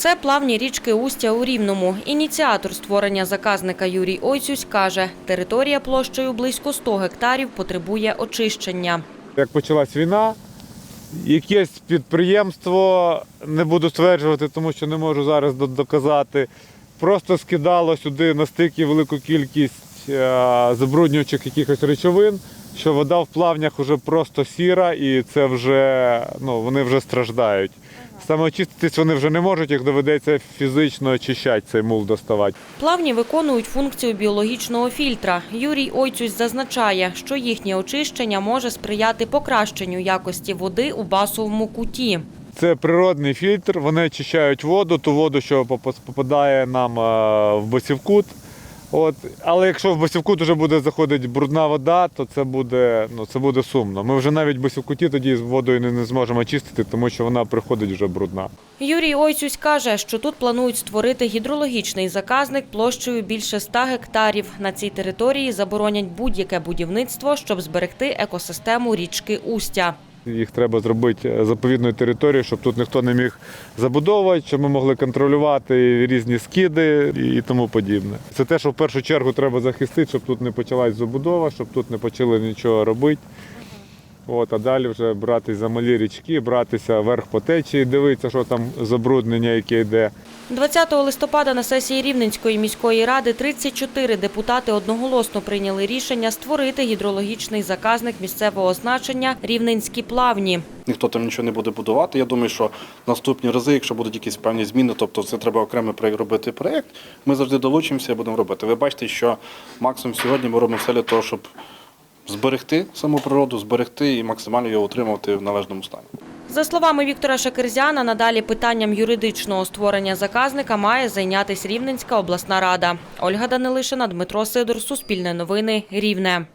Це плавні річки Устя у Рівному. Ініціатор створення заказника Юрій Ойцюсь каже, територія площею близько 100 гектарів потребує очищення. Як почалась війна, якесь підприємство, не буду стверджувати, тому що не можу зараз доказати, просто скидало сюди на стики велику кількість е, забруднюючих якихось речовин, що вода в плавнях вже просто сіра і це вже ну, вони вже страждають. Самоочиститись вони вже не можуть, їх доведеться фізично очищати цей мул доставати. Плавні виконують функцію біологічного фільтра. Юрій Ойцюсь зазначає, що їхнє очищення може сприяти покращенню якості води у басовому куті. Це природний фільтр, вони очищають воду, ту воду, що попа- попадає нам е, в басівкут. От. Але якщо в басівкут вже буде заходити брудна вода, то це буде, ну, це буде сумно. Ми вже навіть басівкуті тоді з водою не, не зможемо очистити, тому що вона приходить вже брудна. Юрій Ойцюсь каже, що тут планують створити гідрологічний заказник площею більше 100 гектарів. На цій території заборонять будь-яке будівництво, щоб зберегти екосистему річки Устя. Їх треба зробити е, заповідною територією, щоб тут ніхто не міг забудовувати, щоб ми могли контролювати різні скиди і тому подібне. Це те, що в першу чергу треба захистити, щоб тут не почалась забудова, щоб тут не почали нічого робити. От, а далі вже братись за малі річки, братися вверх по течії, дивитися, що там забруднення, яке йде. 20 листопада на сесії Рівненської міської ради 34 депутати одноголосно прийняли рішення створити гідрологічний заказник місцевого значення Рівненські плавні. ніхто там нічого не буде будувати. Я думаю, що наступні рази, якщо будуть якісь певні зміни, тобто це треба окремо робити проєкт, ми завжди долучимося і будемо робити. Ви бачите, що максимум сьогодні ми робимо все для того, щоб зберегти саму природу, зберегти і максимально його утримувати в належному стані. За словами Віктора Шакерзяна, надалі питанням юридичного створення заказника має зайнятися Рівненська обласна рада. Ольга Данилишина, Дмитро Сидор, Суспільне новини, Рівне.